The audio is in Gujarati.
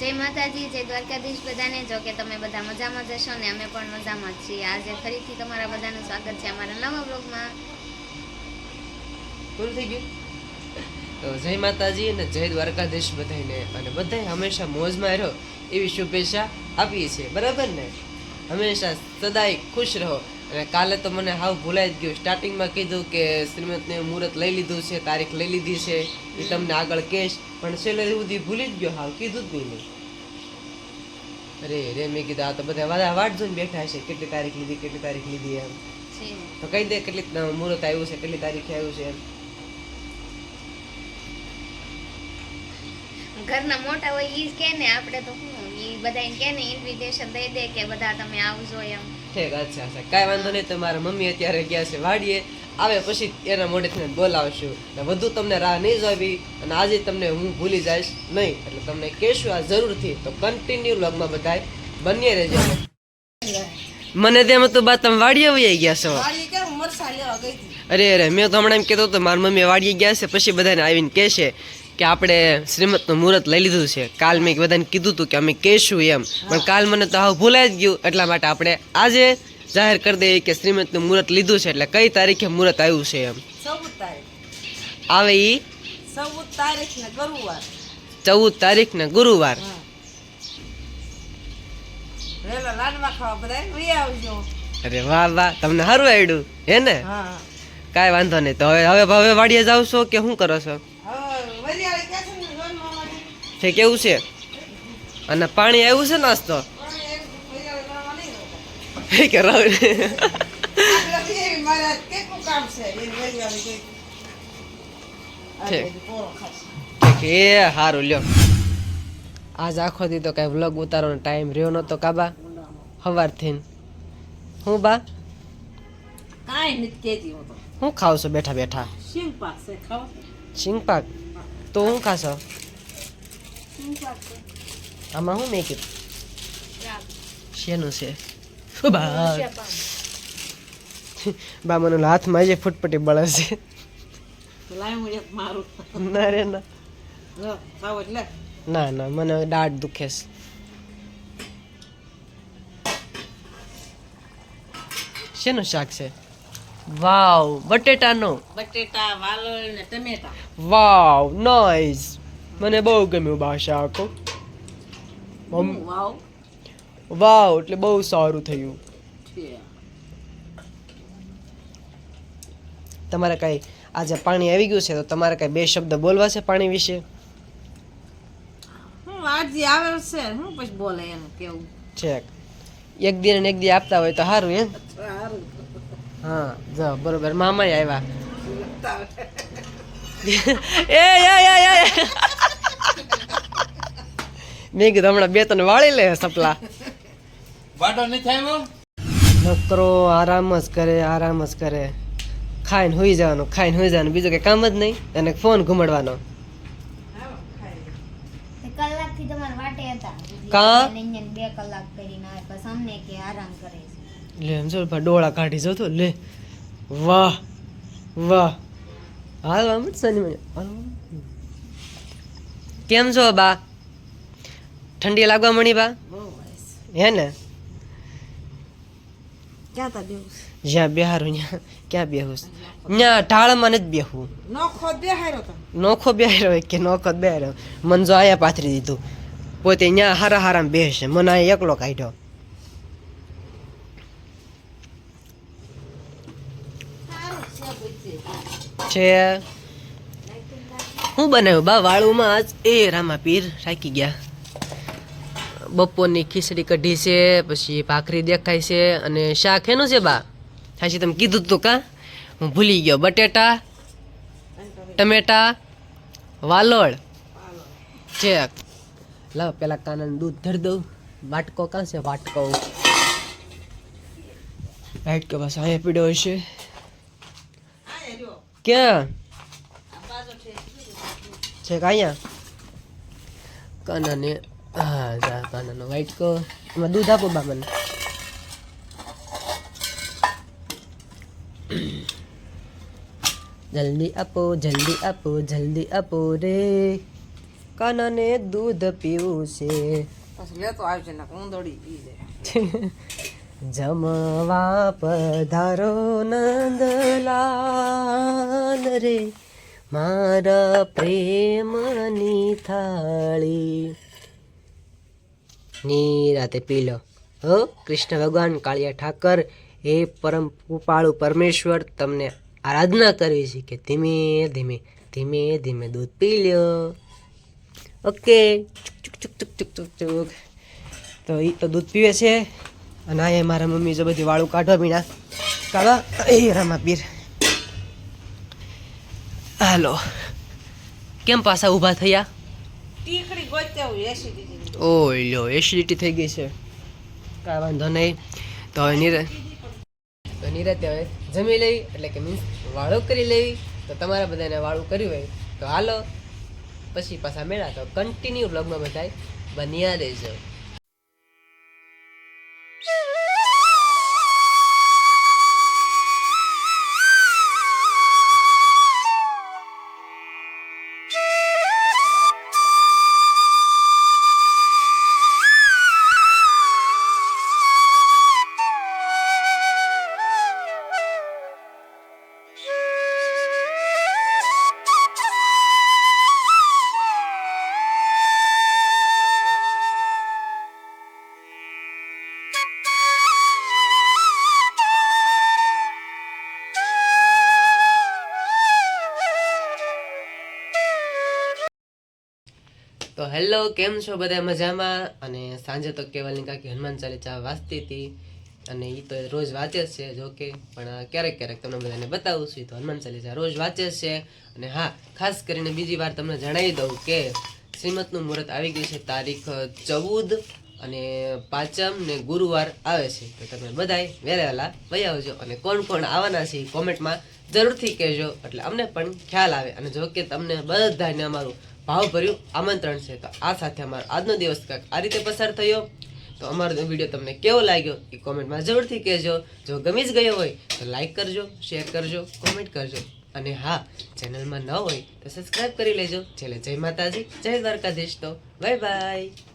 જય માતાજી, જય દ્વારકાધીશ બધાને. જો કે તમે બધા મજામાં જશો ને અમે પણ મજામાં છીએ. આજે ફરીથી તમારા બધાનું સ્વાગત છે અમારા નવા બ્લોગમાં. પૂરું થઈ ગયું? તો જય માતાજી અને જય દ્વારકાધીશ બધાને અને બધાય હંમેશા મોજમાં રહો એવી શુભેચ્છા આપીએ છીએ. બરાબર ને? હંમેશા સદાય ખુશ રહો. અને કાલે તો મને હાવ ભૂલાઈ જ ગયું. સ્ટાર્ટિંગમાં કીધું કે શ્રીમદને મુહૂર્ત લઈ લીધું છે તારીખ લઈ લીધી છે એ તમને આગળ કહેશ. પણ છેલ્લે સુધી ભૂલી જ ગયો હાવ કીધું જ નહીં અરે રે મેં કીધું આ તો બધા બધા વાટ જોઈને બેઠા છે કેટલી તારીખ લીધી કેટલી તારીખ લીધી એમ. તો કહી દે કેટલી મુહૂર્ત આવ્યું છે કેટલી તારીખે આવ્યું છે એમ. ઘરના મોટા હોય ઈ કે ને આપણે તો શું એ બધા કે ને ઇન્વિટેશન દઈ દે કે બધા તમે આવજો એમ. ઠીક અચ્છા અચ્છા. કાંઈ વાંધો નહીં તમારા મમ્મી અત્યારે ગયા છે વાડીએ. આવે પછી એના મોઢેથી બોલાવશું. ને વધુ તમને રાહ નહીં જોવી અને આજે તમને હું ભૂલી જઈશ નહીં. એટલે તમને કહેશું આ જરૂરથી. તો કન્ટિન્યુ લગમાં બધાય બની રહેજો. મને તેમ હતું બા તમે વાડીએ વહી ગયા છો. અરે અરે મેં તો હમણાં એમ કહેતો હતો મારી મમ્મી વાડીએ ગયા છે પછી બધાને આવીને કહેશે. કે આપણે શ્રીમદનું મુહૂર્ત લઈ લીધું છે. કાલ મેં બધાને કીધું હતું કે અમે કહેશું એમ. પણ કાલ મને તો હાવ ભૂલાઈ જ ગયું. એટલા માટે આપણે આજે જાહેર કરી દઈએ કે શ્રીમદનું મુહૂર્ત લીધું છે એટલે કઈ તારીખે મુહૂર્ત આવ્યું છે એમ. આવે એ ચૌદ તારીખ ને ગુરુવાર અરે વાહ વાહ. તમને સારું આવડ્યું હે ને? કાંઈ વાંધો નહીં. તો હવે હવે હવે વાડીએ જાવ છો કે શું કરો છો હવે વરિયાળી કે છે ને જોનમાં વાળી છે કેવું છે? અને પાણી આવ્યું છે નાસ્તો. કે કેટલું એ સારું લ્યો. આજ આખો દી તો કાંઈ વ્લોગ ઉતારવાનો ટાઈમ રહ્યો નતો કાબા સવારથી હું બા? કાંઈ નથી કહેતી હું તો. હું ખાવ છો બેઠા બેઠા? સિંગપાક છે ખાવ. સિંગ તો હું ખાશો? આમાં હું મેં કીધું શેનું છે શું બા મને હાથમાં જે ફૂટપટી બળે છે. ના રે ના. ના ના મને દાઢ દુખે છે. શેનું શાક છે? વાવ બટેટાનો. બટેટા વાલોળ ને ટમેટા. વાવ નાઈસ મને બહુ ગમ્યું ભાષા મમ- વાવ? એટલે બહુ સારું થયું. તમારે કાંઈ આજે પાણી આવી ગયું છે તો તમારે કાંઈ બે શબ્દ બોલવા છે પાણી વિશે? આજે આવે છે હું પછી બોલે એમ કેવું. છે એક દિન અને એક દી આપતા હોય તો સારું એમ? હા જો બરોબર મામા આવ્યા. એ એ એ એ મેં કીધું હમણાં બે ત્રણ વાળી લે સપલા. વાટો નહીં થાય નકરો આરામ જ કરે આરામ જ કરે. ખાઈને હોઈ જવાનું ખાઈને હોઈ જવાનું. બીજું કઈ કામ જ નહીં અને ફોન ઘુમાડવાનો. કલાકથી તમારા વાટે હતા. કા? બે કલાક કરીને આવે પછી અમને કે આરામ કરે છે. લે એમ જો ડોળા કાઢી જતો લે. વાહ વાહ. હાલ આમ જ સની મને. કેમ છો બા? ઠંડી લાગવા મળી બા? બહુ હે ને? જ્યાં બેહારું ત્યાં ક્યાં બેહું ત્યાં ઢાળમાં નથી બેહવું. નો ખોદ બે હારો તો. નોખો બેહારો કે નોખો જ બેહારો મન જો આયા પાથરી દીધું. પોતે ત્યાં હારા હારામાં બેસે. મને એકલો કાઢ્યો. છે. હું બનાવ્યું? બા, વાળુમાં આજ એ રામા પીર રાખી ગયા. બપોરની ખીચડી કઢી છે, પછી ભાખરી દેખાય છે અને શાક એનું છે બા? સાચી તમે કીધું તું કા? હું ભૂલી ગયો. બટેટા, ટમેટા, વાલોળ. છે લાવ, પેલા કાનાનું દૂધ ધરી દઉં. વાટકો કાં છે? વાટકો. વાટકો બસ અહીંયા પીડ્યો હશે. ક્યાં છે કાયા કાનાને હા જા કાનાનો વાટકો એમાં દૂધ આપો બા મને જલ્દી આપો જલ્દી આપો જલ્દી આપો રે કાનાને દૂધ પીવું છે પછી લેતો આવજે ને ઊંધોડી પી જાય જમવા પધારો નંદલાલ રે, મારા પ્રેમની થાળી. નિરાતે પી લો. હો, કૃષ્ણ ભગવાન, કાળિયા ઠાકર, એ પરમ કૃપાળુ પરમેશ્વર, તમને આરાધના કરવી છે કે ધીમે ધીમે ધીમે ધીમે દૂધ પી લ્યો ઓકે. ચુક ચુક ચુક ચુક ચુક ચુક. તો એ તો દૂધ પીવે છે. અને અહીંયા મારા મમ્મી જો બધી વાળું કાઢવા મીણા કાઢવા એ રામા પીર હાલો. કેમ પાછા ઊભા થયા? ઓય લ્યો એસિડિટી થઈ ગઈ છે. કાંઈ વાંધો નહીં. તો હવે નીરે તો નિરાતે હવે જમી લેવી એટલે કે મીન્સ વાળું કરી લેવી તો તમારા બધાને વાળું કર્યું હોય. તો હાલો. પછી પાછા મેળા. તો કન્ટિન્યુ બ્લોગમાં બધાય બન્યા રહેજો. તો હેલો, કેમ છો બધા મજામાં? અને સાંજે તો કેવલની કાકી હનુમાન ચાલીસા વાંચતી હતી. અને એ તો રોજ વાંચે જ છે, જો કે. પણ ક્યારેક ક્યારેક તમને બધાને બતાવું છું તો હનુમાન ચાલીસા રોજ વાંચે છે. અને હા, ખાસ કરીને બીજી વાર તમને જણાવી દઉં કે શ્રીમતનું મુહૂર્ત આવી ગયું છે તારીખ ચૌદ અને પાંચમ ને ગુરુવાર આવે છે. તો તમે બધાય વેરેલા વહી આવજો અને કોણ કોણ આવવાના છે કોમેન્ટમાં જરૂરથી કહેજો. એટલે અમને પણ ખ્યાલ આવે. અને જો કે તમને બધાને અમારું ભાવભર્યું આમંત્રણ છે. તો આ સાથે અમારો આજનો દિવસ કંઈક આ રીતે પસાર થયો. તો અમારો વીડિયો તમને કેવો લાગ્યો એ કોમેન્ટમાં જરૂરથી કહેજો. જો ગમી જ ગયો હોય તો લાઈક કરજો, શેર કરજો, કોમેન્ટ કરજો. અને હા, ચેનલમાં ન હોય તો સબસ્ક્રાઈબ કરી લેજો. છેલ્લે જય માતાજી, જય દ્વારકાધીશ. તો બાય બાય.